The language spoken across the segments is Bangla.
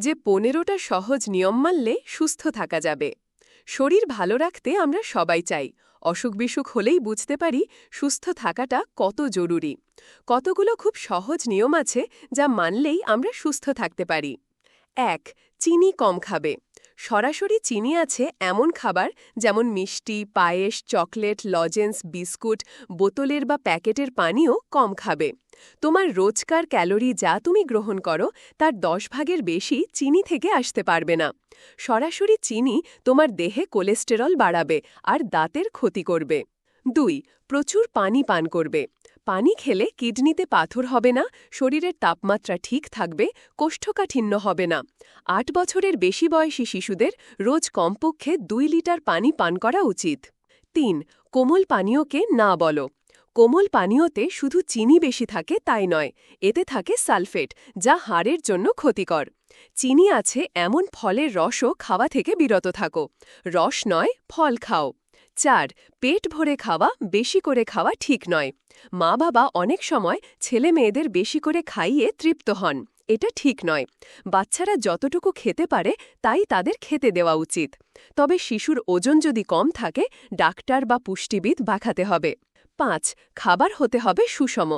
যে পনেরোটা সহজ নিয়ম মানলে সুস্থ থাকা যাবে। শরীর ভালো রাখতে আমরা সবাই চাই। অসুখ বিসুখ হলেই বুঝতে পারি সুস্থ থাকাটা কত জরুরি। কতগুলো খুব সহজ নিয়ম আছে যা মানলেই আমরা সুস্থ থাকতে পারি। এক, চিনি কম খাবে। সরাসরি চিনি আছে এমন খাবার যেমন মিষ্টি, পায়েস, চকলেট, লজেন্স, বিস্কুট, বোতলের বা প্যাকেটের পানিও কম খাবে। তোমার রোজকার ক্যালোরি যা তুমি গ্রহণ করো, তার দশ ভাগের বেশি চিনি থেকে আসতে পারবে না। সরাসরি চিনি তোমার দেহে কোলেস্টেরল বাড়াবে আর দাঁতের ক্ষতি করবে। দুই, প্রচুর পানি পান করবে। পানি খেলে কিডনিতে পাথর হবে না, শরীরের তাপমাত্রা ঠিক থাকবে, কোষ্ঠকাঠিন্য হবে না। আট বছরের বেশি বয়সী শিশুদের রোজ কমপক্ষে দুই লিটার পানি পান করা উচিত। তিন, কোমল পানীয়কে না বলো। কোমল পানীয়তে শুধু চিনি বেশি থাকে, তাই নয়, এতে থাকে সালফেট, যা হাড়ের জন্য ক্ষতিকর। চিনি আছে এমন ফলের রসও খাওয়া থেকে বিরত থাকো। রস নয়, ফল খাও। চার, পেট ভরে খাওয়া বেশি করে খাওয়া ঠিক নয়। মা বাবা অনেক সময় ছেলে মেয়েদের বেশি করে খাইয়ে তৃপ্ত হন, এটা ঠিক নয়। বাচ্চারা যতটুকু খেতে পারে তাই তাদের খেতে দেওয়া উচিত। তবে শিশুর ওজন যদি কম থাকে, ডাক্তার বা পুষ্টিবিদ বাখাতে হবে। পাঁচ, খাবার হতে হবে সুষম।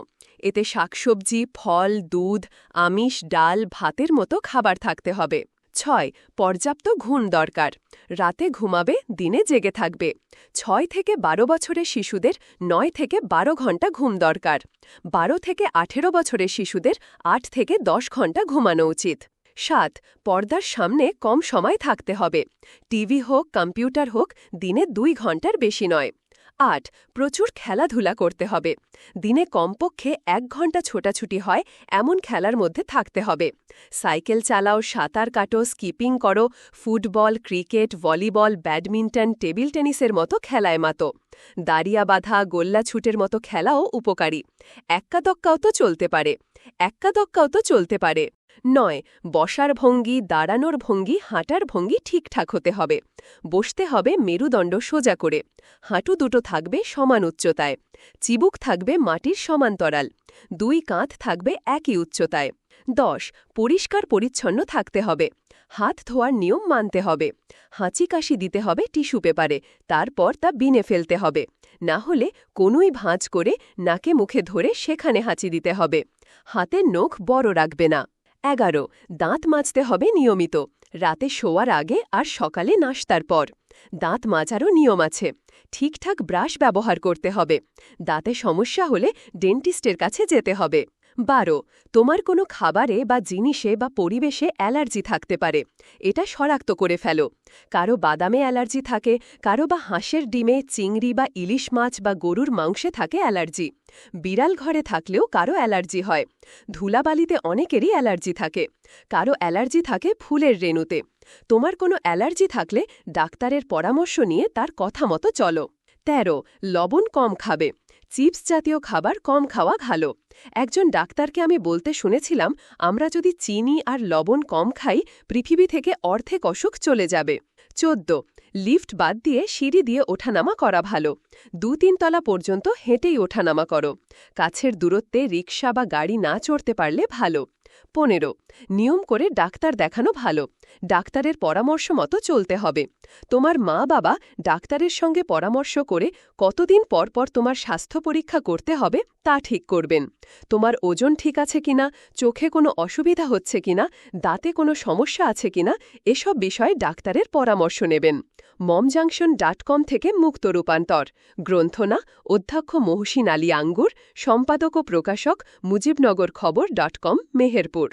এতে শাকসবজি, ফল, দুধ, আমিষ, ডাল, ভাতের মতো খাবার থাকতে হবে। ছয়, পর্যাপ্ত ঘুম দরকার। রাতে ঘুমাবে, দিনে জেগে থাকবে। ছয় থেকে বারো বছরের শিশুদের নয় থেকে বারো ঘণ্টা ঘুম দরকার। বারো থেকে আঠেরো বছরের শিশুদের আট থেকে দশ ঘণ্টা ঘুমানো উচিত। সাত, পর্দার সামনে কম সময় থাকতে হবে। টিভি হোক, কম্পিউটার হোক, দিনে দুই ঘণ্টার বেশি নয়। আট প্রচুর খেলাধুলা করতে হবে। দিনে কমপক্ষে এক ঘণ্টা ছোটাছুটি হয়, এমন খেলার মধ্যে থাকতে হবে। সাইকেল চালাও, সাঁতার কাটো, স্কিপিং করো, football, cricket, volleyball, badminton, table টেনিসের মতো খেলায় মাতো। দাঁড়িয়া বাঁধা, গোল্লা ছুটের মতো খেলাও উপকারী। এক্কাদক্কাও তো চলতে পারে। এক্কাদক্কাও তো চলতে পারে। নয়, বসার ভঙ্গি, দাঁড়ানোর ভঙ্গি, হাঁটার ভঙ্গি ঠিকঠাক হতে হবে। বসতে হবে মেরুদণ্ড সোজা করে। হাঁটু দুটো থাকবে সমান উচ্চতায়। চিবুক থাকবে মাটির সমান্তরাল। দুই কাঁধ থাকবে একই উচ্চতায়। দশ, পরিষ্কার পরিচ্ছন্ন থাকতে হবে। হাত ধোয়ার নিয়ম মানতে হবে। হাঁচি কাশি দিতে হবে টিস্যু পেপারে। তারপর তা বিনে ফেলতে হবে। না হলে কোনোই ভাঁজ করে নাকে মুখে ধরে সেখানে হাঁচি দিতে হবে। হাতের নখ বড় রাখবে না। এগারো। দাঁত মাজতে হবে নিয়মিত। রাতে শোয়ার আগে আর সকালে নাস্তার পর। দাঁত মাজারও নিয়ম আছে। ঠিকঠাক ব্রাশ ব্যবহার করতে হবে। দাঁতে সমস্যা হলে ডেন্টিস্টের কাছে যেতে হবে। বারো, তোমার কোনো খাবারে বা জিনিসে বা পরিবেশে অ্যালার্জি থাকতে পারে। এটা শনাক্ত করে ফেলো। কারও বাদামে অ্যালার্জি থাকে, কারও বা হাঁসের ডিমে চিংড়ি বা ইলিশ মাছ বা গরুর মাংসে থাকে অ্যালার্জি। বিড়াল ঘরে থাকলেও কারও অ্যালার্জি হয়। ধুলাবালিতে অনেকেরই অ্যালার্জি থাকে। কারও অ্যালার্জি থাকে ফুলের রেণুতে। তোমার কোনো অ্যালার্জি থাকলে ডাক্তারের পরামর্শ নিয়ে তার কথা মতো চলো। তেরো, লবণ কম খাবে। চিপস জাতীয় খাবার কম খাওয়া ভালো। একজন ডাক্তারকে আমি বলতে শুনেছিলাম, আমরা যদি চিনি আর লবণ কম খাই, পৃথিবী থেকে অর্ধেক অসুখ চলে যাবে। চোদ্দ। লিফট বাদ দিয়ে সিঁড়ি দিয়ে ওঠানামা করা ভালো। দু তিন তলা পর্যন্ত হেঁটেই ওঠানামা করো। কাছের দূরত্বে রিক্সা বা গাড়ি না চড়তে পারলে ভালো। পনেরো। নিয়ম করে ডাক্তার দেখানো ভালো। ডাক্তারের পরামর্শ মতো চলতে হবে। তোমার মা বাবা ডাক্তারের সঙ্গে পরামর্শ করে কতদিন পর পর তোমার স্বাস্থ্য পরীক্ষা করতে হবে তা ঠিক করবেন। তোমার ওজন ঠিক আছে কিনা? চোখে কোনো অসুবিধা হচ্ছে কিনা? দাঁতে কোনো সমস্যা আছে কিনা? এসব বিষয়ে ডাক্তারের পরামর্শ নেবেন। মমজাংশন ডট কম থেকে মুক্ত রূপান্তর। গ্রন্থনা, অধ্যক্ষ মহসিন আলী আঙ্গুর, সম্পাদক ও প্রকাশক মুজিবনগর খবর ডট কম, মেহেরপুর।